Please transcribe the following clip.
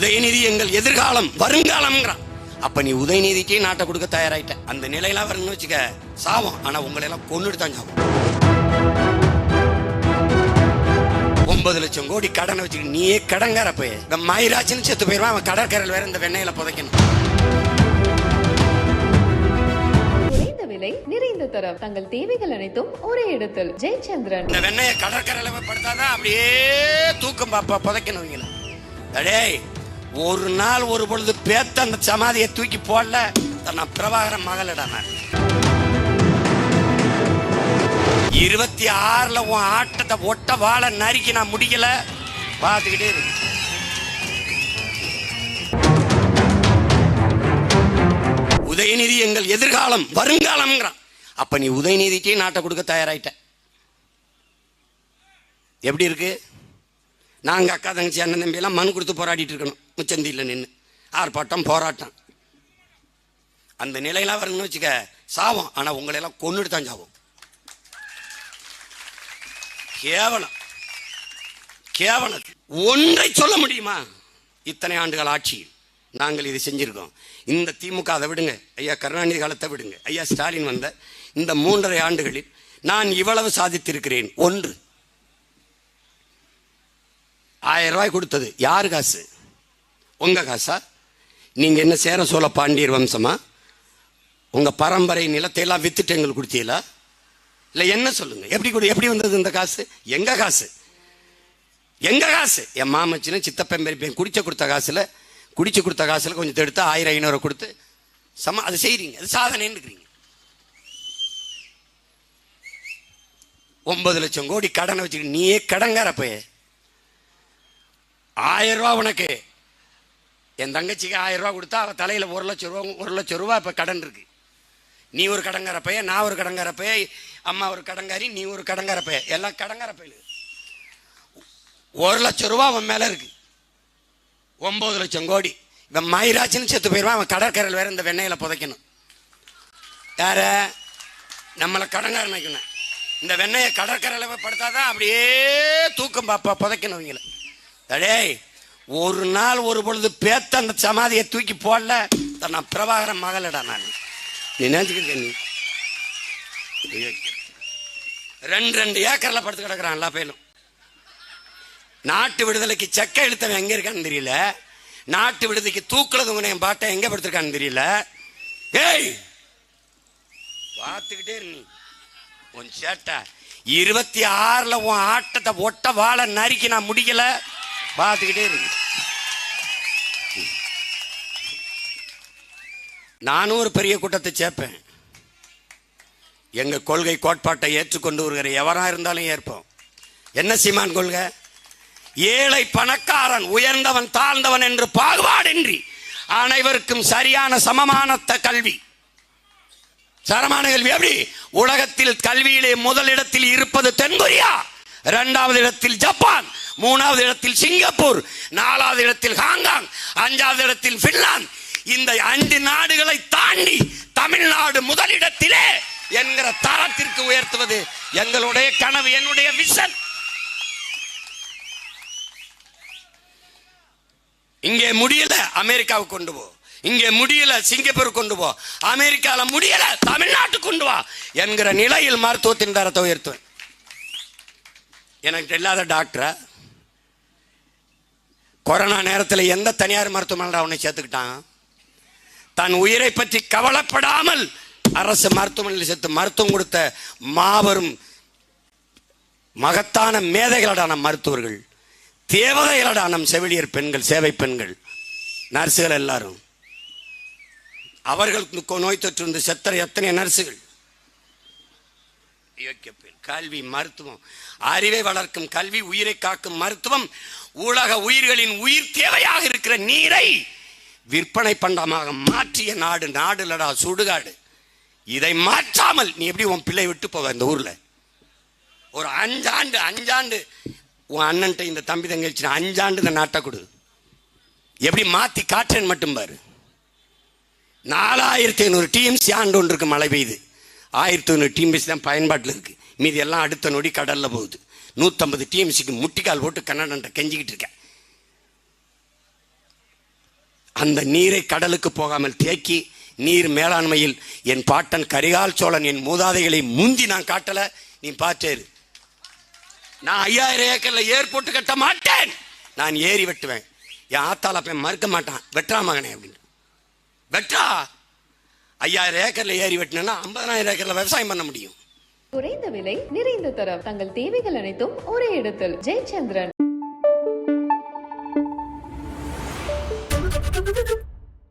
உதயநிதி எங்கள் எதிர்காலம் வருங்காலம்ங்கிறான். அப்ப நீ உதயநிதிக்கே நாட்டை கொடுக்க தயாராயிட்ட. அந்த நிலையெல்லாம் வரணும்னு வச்சுக்க சாவம் ஆனா உங்களை எல்லாம் கொன்னுட்டு தான் சாவும் ஒன்பது லட்சம் கோடி கடனை வச்சுக்க நீயே கடங்கார போய். இந்த மயிராச்சின்னு செத்து போயிருவான் அவன் கடற்கரையில் வேற இந்த வெண்ணையில புதைக்கணும். குறைந்த விலை நிறைந்த தரம். தங்கள் தேவைகள் அனைத்தும் ஒரே இடத்தில். ஜெயச்சந்திரன். இந்த வெண்ணையை கடற்கரையில் படுத்தாதான் அப்படியே தூக்கம் பாப்பா புதைக்கணும் இவங்கள. அடேய் ஒரு நாள் ஒரு பொழுது பேத்த அந்த சமாதியை தூக்கி போடல. நான் பிரபாகரன் மகளடா நான். இருபத்தி ஆறுல உன் ஆட்டத்தை ஒட்ட வாழ நறுக்கி நான் முடிக்கல. பார்த்துக்கிட்டே இருக்கு உதயநிதி எங்கள் எதிர்காலம் வருங்காலம்ங்கிறான். அப்ப நீ உதயநிதிக்கே நாட்டை கொடுக்க தயாராயிட்ட. எப்படி இருக்கு? நாங்கள் அக்கா தங்கச்சி அண்ணன் தம்பி எல்லாம் மனு கொடுத்து போராடிட்டு இருக்கணும். முச்சந்தியில் நின்று ஆர்ப்பாட்டம் போராட்டம். அந்த நிலையெல்லாம் வரணும்னு வச்சுக்க சாவம். ஆனால் உங்களையெல்லாம் கொன்னுட்டு தான் சாவும். கேவலம். கேவலம். ஒன்றை சொல்ல முடியுமா? இத்தனை ஆண்டுகள் ஆட்சி. நாங்கள் இது செஞ்சிருக்கோம். இந்த திமுக அதை விடுங்க. ஐயா கருணாநிதி காலத்தை விடுங்க. ஐயா ஸ்டாலின் வந்த இந்த மூன்றரை ஆண்டுகளில் நான் இவ்வளவு சாதித்திருக்கிறேன். ஒன்று. ஆயிரம் ரூபாய் கொடுத்தது. யாரு காசு? உங்க காசா? நீங்கள் என்ன சேர சோழ பாண்டியர் வம்சமா? உங்கள் பரம்பரை நிலத்தை எல்லாம் வித்துட்டு எங்களுக்கு கொடுத்தீங்களா? இல்லை என்ன சொல்லுங்க? எப்படி கொடு எப்படி வந்தது இந்த காசு? எங்கள் காசு? எங்கள் காசு? என் மாமச்சின சித்தப்பன் பெரியப்பன் குடிச்ச கொடுத்த காசில் குடிச்சு கொடுத்த காசில் கொஞ்சம் தடுத்து ஆயிரம் ஐநூறு கொடுத்து சம அது செய்கிறீங்க அது சாதனைன்னு இருக்கிறீங்க ஒன்பது லட்சம் கோடி கடனை வச்சுக்கிட்டு நீயே கடங்கார போய் ஆயிரம் ரூபா உனக்கு. என் தங்கச்சிக்கு ஆயிரம் ரூபா கொடுத்தா அவள் தலையில் ஒரு லட்சம் ரூபா ஒரு லட்சம் ரூபா இப்போ கடன் இருக்கு. நீ ஒரு கடங்கார பையன் நான் ஒரு கடங்கார பையன் அம்மா ஒரு கடங்காரி நீ ஒரு கடங்கார பையன். எல்லாம் கடங்கார பையலு. ஒரு லட்சம் ரூபா அவன் மேலே இருக்கு. ஒம்பது லட்சம் கோடி. இவன் மயிராச்சின்னு செத்து போயிடுவான் அவன் கடற்கரையில் வேற இந்த வெண்ணையில புதைக்கணும். யார? நம்மளை கடங்கார நினைக்கணும் இந்த வெண்ணையை கடற்கரையில் படுத்தாதான் அப்படியே தூக்கம் பாப்பா புதைக்கணும் இவங்களை. அடேய் ஒரு நாள் ஒரு பொழுது பேத்த அந்த சமாதியை தூக்கி போடல. நான் பிரபாகரன் மகளடா நான். நீ நினைச்சுக்கிட்ட நீ. ரெண்டு ரெண்டு ஏக்கர்ல படுத்து கிடக்குறான் எல்லா பேரும் நாட்டு விடுதலைக்கு செக்க இழுத்தவன் எங்க இருக்கான்னு தெரியல. நாட்டு விடுதலைக்கு தூக்குல உங்க என் பாட்டை எங்க படுத்திருக்கான்னு தெரியல. ஏய்! பார்த்துக்கிட்டே இரு நீ. உன் சேட்டை. இருபத்தி ஆறுல உன் ஆட்டத்தை ஒட்ட வாழ நறுக்கி நான் முடிக்கல. பார்த்துக்கிட்டே இருக்கு நானும் ஒரு பெரிய கூட்டத்தை சேர்ப்பேன். எங்க கொள்கை கோட்பாட்டை ஏற்றுக்கொண்டு வருகிற எவரா இருந்தாலும் ஏற்போம். என்ன சீமான் கொள்கை? ஏழை பணக்காரன் உயர்ந்தவன் தாழ்ந்தவன் என்று பாகுபாடின்றி அனைவருக்கும் சரியான சமமான கல்வி. சரமான கல்வி எப்படி? உலகத்தில் கல்வியிலே முதலிடத்தில் இருப்பது தென்கொரியா இரண்டாவது இடத்தில் ஜப்பான் மூணாவது இடத்தில் சிங்கப்பூர் நாலாவது இடத்தில் ஹாங்காங் அஞ்சாவது இடத்தில் பின்லாந்து இந்த அஞ்சு நாடுகளை தாண்டி தமிழ்நாடு முதலிடத்திலே என்கிற தரத்திற்கு உயர்த்துவது எங்களுடைய கனவு என்னுடைய விஷன் இங்கே முடியல அமெரிக்காவுக்கு கொண்டு போ. இங்கே முடியல சிங்கப்பூர் கொண்டு போ. அமெரிக்காவில் முடியல தமிழ்நாட்டுக்கு கொண்டு வா என்கிற நிலையில் மருத்துவத்தின் தரத்தை உயர்த்துவேன். எனக்கு இல்லாத டாக்டரை. கொரோனா நேரத்தில் எந்த தனியார் மருத்துவமனை அவனை சேர்த்துக்கிட்டான்? தன் உயிரை பற்றி கவலைப்படாமல் அரசு மருத்துவமனையில் சேர்த்து மருத்துவம் கொடுத்த மாபெரும் மகத்தான மேதைகளடான மருத்துவர்கள் தேவதைகளடா நம் செவிலியர் பெண்கள் சேவை பெண்கள் நர்சுகள் எல்லாரும். அவர்களுக்கு நோய் தொற்று இருந்து செத்தர எத்தனை நர்சுகள் கல்வி மருத்துவம் அறிவை வளர்க்கும் கல்வி உயிரை காக்கும் மருத்துவம் உலக உயிர்களின் உயிர் தேவையாக இருக்கிற நீரை விற்பனை பண்டமாக மாற்றிய நாடு நாடுலடா சுடுகாடு. இதை மாற்றாமல் நீ எப்படி உன் பிள்ளை விட்டு போவ இந்த ஊரில்? ஒரு அஞ்சாண்டு அஞ்சாண்டு உன் அண்ணன்ட்ட இந்த தம்பி தங்கச்சி அஞ்சாண்டு இந்த நாட்டை கொடு. எப்படி மாற்றி காற்றேன் மட்டும் பாரு. நாலாயிரத்தி ஐநூறு டிஎம்சி ஆண்டு ஒன்று இருக்கு மழை பெய்யுது. ஆயிரத்தி ஐநூறு டிஎம்சி தான் பயன்பாட்டில் இருக்குது மீதி எல்லாம் அடுத்த நொடி கடலில் போகுது. நூற்றம்பது டிஎம்சிக்கு முட்டிக்கால் போட்டு கன்னடன்ட்ட கெஞ்சிக்கிட்டு இருக்கேன். அந்த நீரை கடலுக்கு போகாமல் தேக்கி நீர் மேலாண்மையில் என் பாட்டன் கரிகால் சோழன் என் மூதாதைகளை முந்தி நான் காட்டல. நீ பாத்தேரு நான் ஐயாயிரம் ஏக்கர்ல ஏர்போர்ட் கட்ட மாட்டேன். நான் ஏறி வெட்டுவேன். என் ஆத்தால போய் மறுக்க மாட்டான். வெட்டா மகனே அப்படின்னு வெட்டா ஐயாயிரம் ஏக்கர்ல ஏறி வெட்டினா ஐம்பதாயிரம் ஏக்கர்ல விவசாயம் பண்ண முடியும். குறைந்த விலை நிறைந்த தரம். தங்கள் தேவைகள் அனைத்தும் ஒரே இடத்தில். ஜெயச்சந்திரன்.